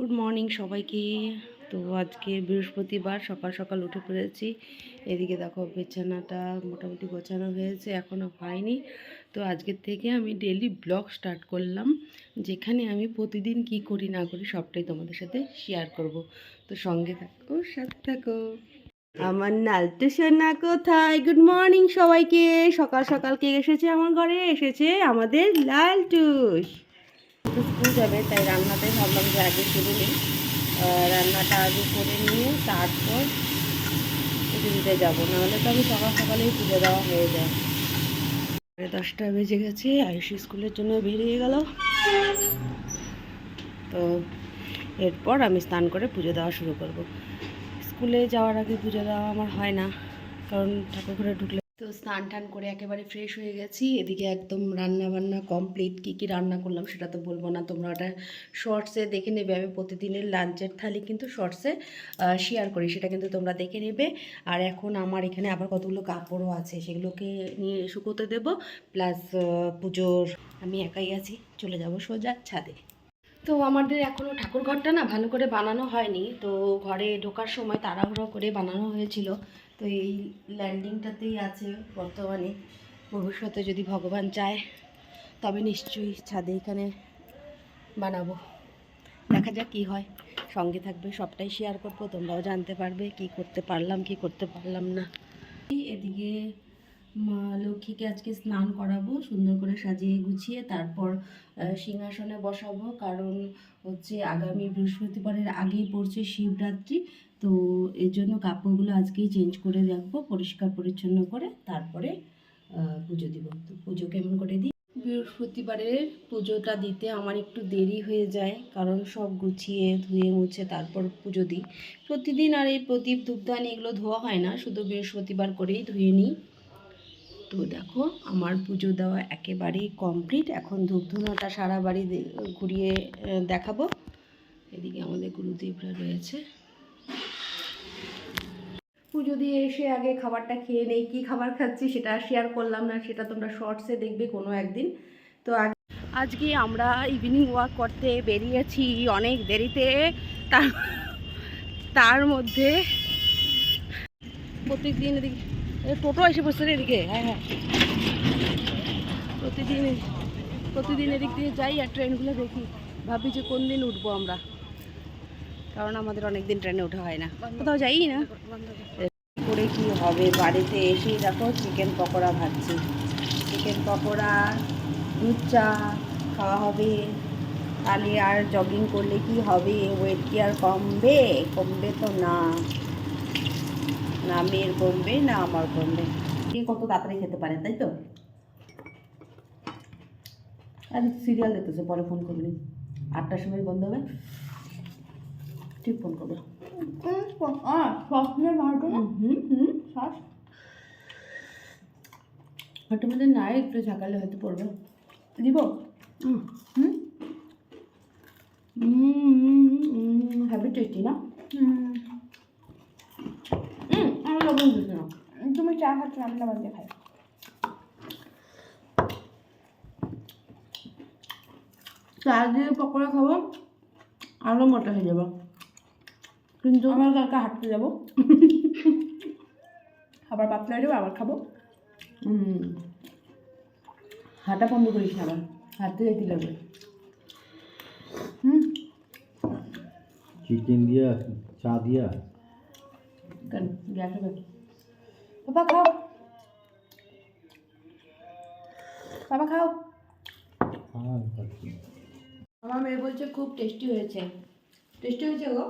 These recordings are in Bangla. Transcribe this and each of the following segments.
গুড মর্নিং সবাইকে। তো আজকে বৃহস্পতিবার সকাল সকাল উঠে পড়েছি। এদিকে দেখো বিছানাটা মোটামুটি গোছানো হয়েছে এখনও হয়নি। তো আজকের থেকে আমি ডেলি ব্লগ স্টার্ট করলাম, যেখানে আমি প্রতিদিন কি করি না করি সবটাই তোমাদের সাথে শেয়ার করব। তো সঙ্গে থাকো, সাথে থাকো। আমার নালটু সোনা কোথায়? গুড মর্নিং সবাইকে। সকাল সকাল কে এসেছে আমার ঘরে? এসেছে আমাদের লালটুস। তো স্কুল যাবে তাই রান্নাতে ভাবলাম যে আগে করে। নিই রান্নাটা আগে করে নিয়ে তারপর পুজো যাব। নাহলে তো আমি সকাল সকালেই পুজো দেওয়া হয়ে যায়। দশটা বেজে গেছে, আয়ুষী স্কুলের জন্য বেরিয়ে গেল। তো এরপর আমি স্নান করে পুজো দেওয়া শুরু করব। স্কুলে যাওয়ার আগে পুজো দেওয়া আমার হয় না, কারণ ঠাকুর ঘরে ঢুকলে তো স্নান টান করে একেবারে ফ্রেশ হয়ে গেছি। এদিকে একদম রান্না বান্না কমপ্লিট কী কী রান্না করলাম সেটা তো বলব না। তোমরা ওটা শর্টসে দেখে নেবে। আমি প্রতিদিনের লাঞ্চের থালি কিন্তু শর্টসে শেয়ার করি। সেটা কিন্তু তোমরা দেখে নেবে। আর এখন আমার এখানে আবার কতগুলো কাপড়ও আছে। সেগুলোকে নিয়ে শুকোতে দেবো। প্লাস পুজোর আমি একাই আছি। চলে যাব সোজা ছাদে। তো আমাদের এখনও ঠাকুর ঘরটা না ভালো করে বানানো হয়নি। তো ঘরে ঢোকার সময় তাড়াহুড়ো করে বানানো হয়েছিল। তো এই ল্যান্ডিংটাতেই আছে বর্তমানে। ভবিষ্যতে যদি ভগবান চায়, তবে নিশ্চয়ই ছাদে এখানে বানাবো। দেখা যাক কী হয়। সঙ্গে থাকবে, সবটাই শেয়ার করব। তোমরাও জানতে পারবে কি করতে পারলাম, কি করতে পারলাম না। এদিকে লক্ষ্মীকে আজকে স্নান করাবো, সুন্দর করে সাজিয়ে গুছিয়ে তারপর সিংহাসনে বসাবো। কারণ হচ্ছে আগামী বৃহস্পতিবারের আগেই পড়ছে শিবরাত্রি, তো এর জন্য কাপড়গুলো আজকেই চেঞ্জ করে রাখব, পরিষ্কার পরিচ্ছন্ন করে তারপরে পুজো দিব। তো পুজো কেমন করে দিই? বৃহস্পতিবারের পুজোটা দিতে আমার একটু দেরি হয়ে যায়, কারণ সব গুছিয়ে ধুয়ে মুছে তারপর পুজো দিই। প্রতিদিন আর এই প্রদীপ ধূপদানি এগুলো ধোয়া হয় না, শুধু বৃহস্পতিবার করেই ধুয়ে নিই। তো দেখো আমার পুজো দেওয়া একেবারেই কমপ্লিট এখন ধূপধুনাটা সারা বাড়ি ঘুরিয়ে দেখাবো। এদিকে আমাদের গুরুদেবরা রয়েছে। পুজো দিয়ে এসে আগে খাবারটা খেয়ে নেই কী খাবার খাচ্ছি সেটা শেয়ার করলাম না সেটা তোমরা শর্টসে দেখবে কোনো একদিন। তো আজকে আমরা ইভিনিং ওয়াক করতে বেরিয়েছি অনেক দেরিতে। তার তার মধ্যে প্রত্যেকদিন এদিকে এ, টোটো এসে বসছে এদিকে হ্যাঁ হ্যাঁ। প্রতিদিন প্রতিদিন এদিক দিয়ে যাই আর ট্রেনগুলো দেখি। ভাবি যে কোন দিন উঠবো আমরা। কারণ আমাদের অনেক দিন ট্রেনে ওঠা হয় না। কোথাও যাই না। করে কি হবে? বাড়িতে এসেই দেখো চিকেন পকোড়া ভাজছি। চিকেন পকোড়া দুধ চা খাওয়া হবে। তাহলে আর জগিং করলে কি হবে? ওয়েট কি আর কমবে? কমবে তো না। না মেয়ের কমবে না আমার কমবে কে কত তাড়াতাড়ি খেতে পারে তাই তো আর সিরিয়াল দেখতেছে পরে ফোন করবি আটটার সময় বন্ধ হবে ঠিক ফোন করব হয়তো মধ্যে নাই একটু ঝাঁকালে হয়তো পড়বে দিব হুম হুম হ্যাপি টেস্টি না হুম হুম আমার লবণ দিচ্ছে না তুমি চা খাচ্ছ আমি লবণ দিয়ে খাই। চা দিয়ে পকোড়া খাব আরও মোটা হয়ে যাব কিন্তু আমরা কালকে হাঁটতে যাব। আবার পাতলা যাব আবার খাব। হুম, হাঁটা বন্ধ করিস না আবার হাঁটতে যেতে লাগবে। হুম। চিকেন দিয়া চা দিয়া গ্যাস বাবা খাও। বাবা খাও। আমার মেয়ে বলছে খুব টেস্টি হয়েছে। টেস্টি হয়েছে গো।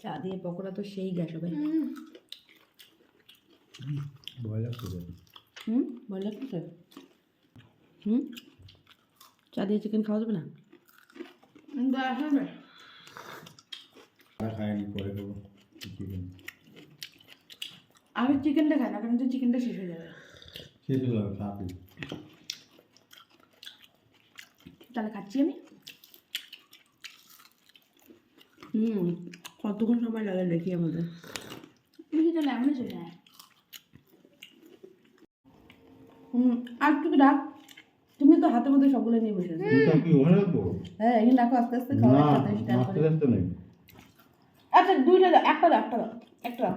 চা দিয়ে পকোড়া তো সেই গ্যাস হবে ভয় হুম লাগছে হুম? চা দিয়ে চিকেন খাওয়া যাবে না? পরে খাব। চিকেন আমি চিকেনটা খাই না কারণ তো চিকেনটা শেষ হয়ে যাবে। শেষ হলো খাবি তাহলে খাচ্ছি আমি। হুম কতক্ষণ সময় লাগে দেখি আমাদের। বেশি তাহলে এমনই শেষ হয় হুম আর একটু ডাক। তুমি তো হাতের মধ্যে সবগুলো নিয়ে বসে আছে। হ্যাঁ এখানে রাখো আস্তে আস্তে খাওয়া করে। রাখতে নেই। আচ্ছা দুইটা দাও একটা দাও একটা দাও একটা দাও।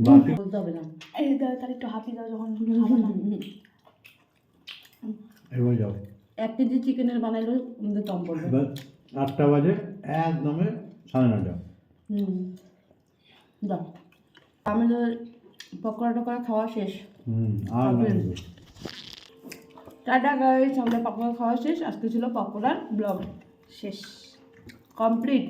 বলতে হবে না। এই দাও তার একটু হাফি দাও যখন এবার যাও। এক কেজি চিকেনের বানাইলেও আমাদের কম পড়বে। এবার আটটা বাজে একদমে সাড়ে নটা হুম। দাও আমাদের পকোড়া টকোড়া খাওয়া শেষ। হুম আর টাটা গাইস আমাদের পকোড়া খাওয়া শেষ। আজকে ছিল পকোড়ার ব্লগ। শেষ। কমপ্লিট।